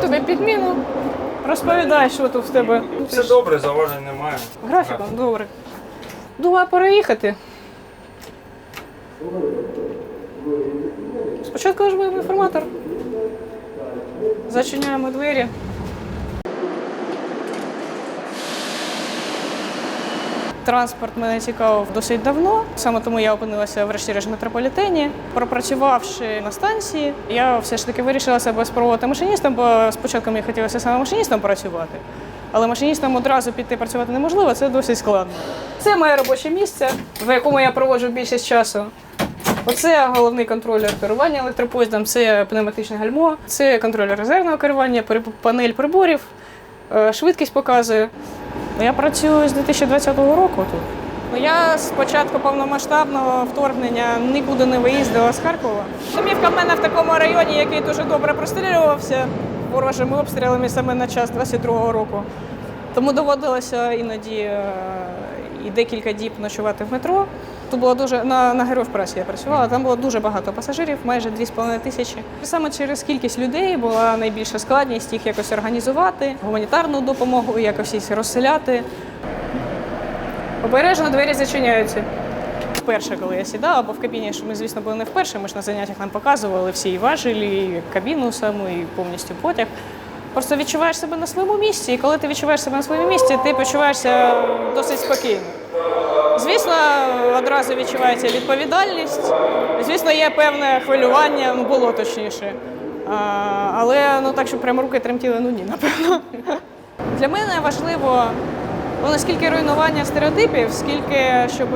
тобі підміну. Розповідай, що тут в тебе. Все добре, заважень немає. Графіком, добре. Думаю, переїхати. Спочатку ж нажмемо інформатор. Зачиняємо двері. Транспорт мене цікавив досить давно. Саме тому я опинилася врешті-решт метрополітені. Пропрацювавши на станції, я все ж таки вирішила себе спробувати машиністом, бо спочатку мені хотілося саме машиністом працювати. Але машиністом одразу піти працювати неможливо, це досить складно. Це моє робоче місце, в якому я проводжу більшість часу. Оце головний контролер керування електропоїздом, це пневматичне гальмо, це контролер резервного керування, панель приборів, е, швидкість показує. Я працюю з 2020 року тут. Ну, Я з початку повномасштабного вторгнення нікуди не виїздила з Харкова. Домівка в мене в такому районі, який дуже добре прострілювався ворожими обстрілами саме на час 22-го року. Тому доводилося іноді е, і декілька діб ночувати в метро. Тут було дуже на, на героїв пресі я працювала. Там було дуже багато пасажирів, майже 2,5 тисячі. Саме через кількість людей була найбільша складність їх якось організувати, гуманітарну допомогу, якось їх розселяти. Обережно двері зачиняються. Вперше, коли я сідала, бо в кабіні, що ми, звісно, були не вперше. Ми ж на заняттях нам показували всі важелі, кабіну саму, і повністю потяг. Просто відчуваєш себе на своєму місці, і коли ти відчуваєш себе на своєму місці, ти почуваєшся досить спокійно. Звісно, одразу відчувається відповідальність. Звісно, є певне хвилювання, ну було точніше. А, але ну так, щоб прямо руки тремтіли, ну ні, напевно. Для мене важливо ну, наскільки руйнування стереотипів, скільки щоб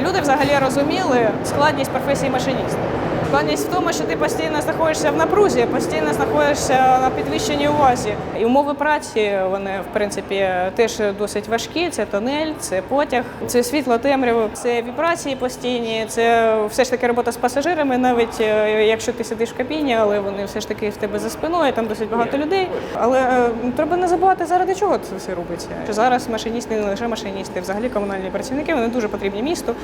люди взагалі розуміли складність професії машиніста. Складність в тому, що ти постійно знаходишся в напрузі, постійно знаходишся на підвищеній увазі. І умови праці вони в принципі теж досить важкі. Це тунель, це потяг, це світло, темряво, це вібрації постійні, це все ж таки робота з пасажирами, навіть е, якщо ти сидиш в кабіні, але вони все ж таки в тебе за спиною, там досить багато людей. Але е, треба не забувати, заради чого це все робиться. Зараз машиністи не лише машиністи, взагалі комунальні працівники вони дуже потрібні місту.